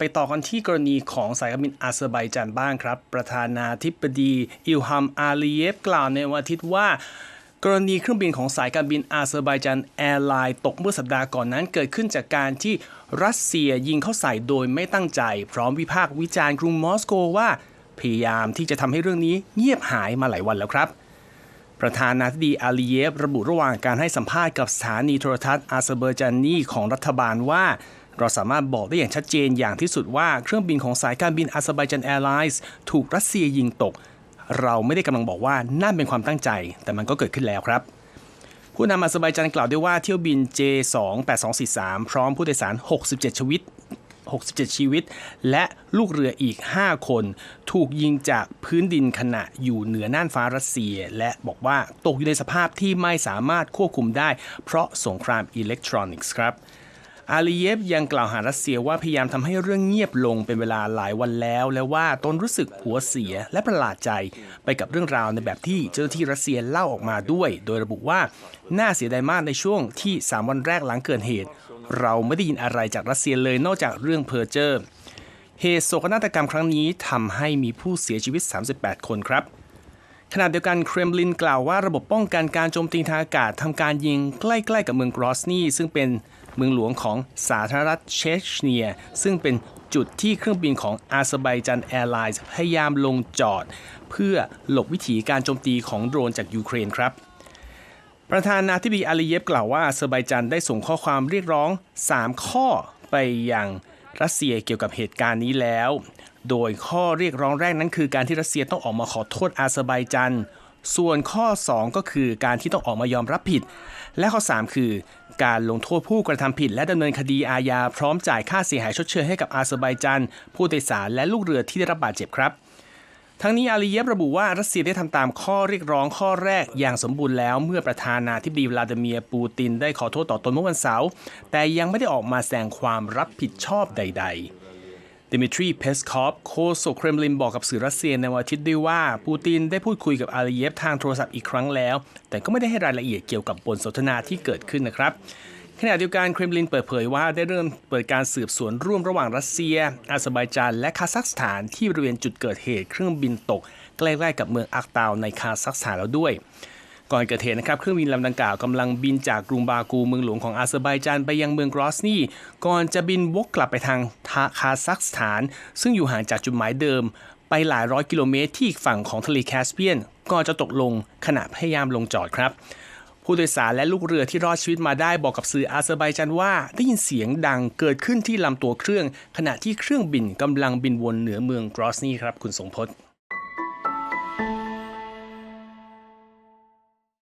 ไปต่อกันที่กรณีของสายการบินอาเซอร์ไบจานบ้างครับ ประธานาธิบดีอิลฮัมอาลีเยฟกล่าวในวันอาทิตย์ว่ากรณีเครื่องบินของสายการบินอาเซอร์ไบจานแอร์ไลน์ตกเมื่อสัปดาห์ก่อนนั้นเกิดขึ้นจากการที่รัสเซียยิงเข้าใส่โดยไม่ตั้งใจ พร้อมวิพากษ์วิจารณ์กรุงมอสโกว่า พยายามที่จะทำให้เรื่องนี้เงียบหายมาหลายวันแล้วครับประธานาธิบดีอาลีเยฟ ระบุระหว่างการให้สัมภาษณ์กับสถานีโทรทัศน์อาเซอร์ไบจานีของรัฐบาลว่า เราสามารถบอกได้อย่างชัดเจนอย่างที่สุดว่าเครื่องบินของสายการบินอาซอร์ไบจานแอร์ไลน์ถูกรัสเซียยิงตก เราไม่ได้กำลังบอกว่านั่นเป็นความตั้งใจ แต่มันก็เกิดขึ้นแล้วครับ ผู้นำอาซอร์ไบจานกล่าวด้วยว่าเที่ยวบิน J28243 พร้อมผู้โดยสาร 67 ชีวิต 67 ชีวิต และลูกเรืออีก 5 คน ถูกยิงจากพื้นดินขณะอยู่เหนือน่านฟ้ารัสเซีย และบอกว่าตกอยู่ในสภาพที่ไม่สามารถควบคุมได้ เพราะสงครามอิเล็กทรอนิกส์ครับ อาลีเยฟยังกล่าวหารัสเซียว่าพยายามทำให้เรื่องเงียบลงเป็นเวลาหลายวันแล้ว และว่าตนรู้สึกหัวเสียและประหลาดใจไปกับเรื่องราวในแบบที่เจ้าหน้าที่รัสเซียเล่าออกมาด้วย โดยระบุว่าน่าเสียดายมากในช่วงที่ 3 วันแรกหลังเกิดเหตุ เราไม่ได้ยินอะไรจากรัสเซียเลยนอกจากเรื่องเพอร์เจอร์เหตุโศกนาฏกรรมครั้งนี้ทำให้มีผู้เสียชีวิต 38 คนครับ ขณะเดียวกันเครมลินกล่าวว่าระบบป้องกันการโจมตีทางอากาศทำการยิงใกล้ ๆ กับเมืองกรอสนีซึ่งเป็น เมืองหลวงของสาธารณรัฐเชชเนีย ซึ่งเป็นจุดที่เครื่องบินของอาเซอร์ไบจันแอร์ไลน์พยายามลงจอด เพื่อหลบวิถีการโจมตีของโดรนจากยูเครนครับ ประธานาธิบดีอาลีเยฟกล่าวว่าอาเซอร์ไบจันได้ส่งข้อความเรียกร้อง 3 ข้อไปยังรัสเซียเกี่ยวกับเหตุการณ์นี้แล้ว โดยข้อเรียกร้องแรกนั้นคือการที่รัสเซียต้องออกมาขอโทษอาเซอร์ไบจัน ส่วนข้อ 2 ก็คือการที่ต้องออกมายอมรับผิด และข้อ 3 คือ การลงโทษผู้กระทำผิด และดำเนินคดีอาญาพร้อมจ่ายค่าเสียหายชดเชยให้กับอาเซอร์ไบจันผู้โดยสารและลูกเรือที่ได้รับบาดเจ็บครับทั้งนี้อาลีเยฟระบุว่ารัสเซียได้ทำตามข้อเรียกร้องข้อแรกอย่างสมบูรณ์แล้ว เมื่อประธานาธิบดีวลาดิเมียร์ปูตินได้ขอโทษต่อตนเมื่อวันเสาร์แต่ยังไม่ได้ออกมาแสดงความรับผิดชอบใด ๆ ดิมิทรีเพสคอฟโฆษกเครมลินบอกกับสื่อรัสเซียในวันอาทิตย์ด้วยว่า ปูตินได้พูดคุยกับอาลีเยฟทางโทรศัพท์อีกครั้งแล้ว แต่ก็ไม่ได้ให้รายละเอียดเกี่ยวกับบทสนทนาที่เกิดขึ้นนะครับขณะเดียวกันเครมลินเปิดเผยว่าได้เริ่มเปิดการสืบสวนร่วมระหว่างรัสเซีย อาเซอร์ไบจานและคาซัคสถานที่บริเวณจุดเกิดเหตุเครื่องบินตก ใกล้ๆกับเมืองอักตาวในคาซัคสถานแล้วด้วย ก่อนเกิดเหตุนะครับเครื่องบินลำดังกล่าวกำลังบินจากกรุงบากูเมืองหลวงของอาเซอร์ไบจานไปยังเมืองกรอสนีก่อนจะบินวกกลับไปทางคาซัคสถาน ซึ่งอยู่ห่างจากจุดหมายเดิม ไปหลายร้อยกิโลเมตรที่อีกฝั่งของทะเลแคสเปียนก่อนจะตกลงขณะพยายามลงจอดครับผู้โดยสารและลูกเรือที่รอดชีวิตมาได้บอกกับสื่ออาเซอร์ไบจันว่า ได้ยินเสียงดังเกิดขึ้นที่ลำตัวเครื่อง ขณะที่เครื่องบินกำลังบินวนเหนือเมืองกรอสนีครับคุณสงพจน์